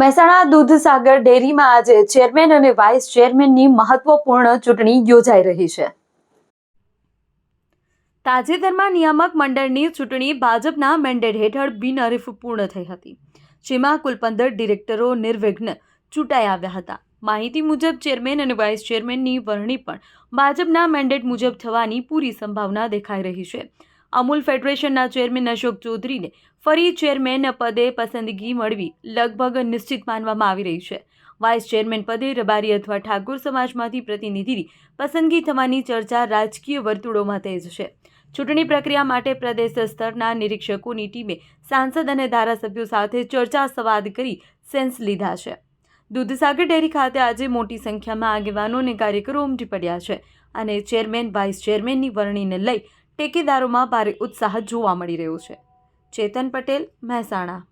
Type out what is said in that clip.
મહેસાણા દૂધસાગર ડેરીમાં આજે ચેરમેન અને વાઇસ ચેરમેનની મહત્વપૂર્ણ ચૂંટણી યોજાઈ રહી છે. તાજેતરમાં નિયામક મંડળની ચૂંટણી ભાજપના મેન્ડેટ હેઠળ બિનહરીફ પૂર્ણ થઈ હતી, જેમાં કુલ પંદર ડિરેક્ટરો નિર્વિઘ્ન ચૂંટાઈ આવ્યા હતા. માહિતી મુજબ ચેરમેન અને વાઇસ ચેરમેનની વરણી પણ ભાજપના મેન્ડેટ મુજબ થવાની પૂરી સંભાવના દેખાઈ રહી છે. અમૂલ ફેડરેશનના ચેરમેન અશોક ચૌધરીને ફરી ચેરમેન પદે પસંદગી મળવી લગભગ નિશ્ચિત માનવામાં આવી રહી છે. વાઇસ ચેરમેન પદે રબારી અથવા ઠાકોર સમાજમાંથી પ્રતિનિધિની પસંદગી થવાની ચર્ચા રાજકીય વર્તુળોમાં તેજ છે. ચૂંટણી પ્રક્રિયા માટે પ્રદેશ સ્તરના નિરીક્ષકોની ટીમે સાંસદ અને ધારાસભ્યો સાથે ચર્ચા સંવાદ કરી સેન્સ લીધા છે. દૂધસાગર ડેરી ખાતે આજે મોટી સંખ્યામાં આગેવાનો અને કાર્યકરો ઉમટી પડ્યા છે અને ચેરમેન, વાઇસ ચેરમેનની વરણીને લઈ ટેકેદારોમાં ભારે ઉત્સાહ જોવા મળી રહ્યો છે. ચેતન પટેલ મહેસાણા.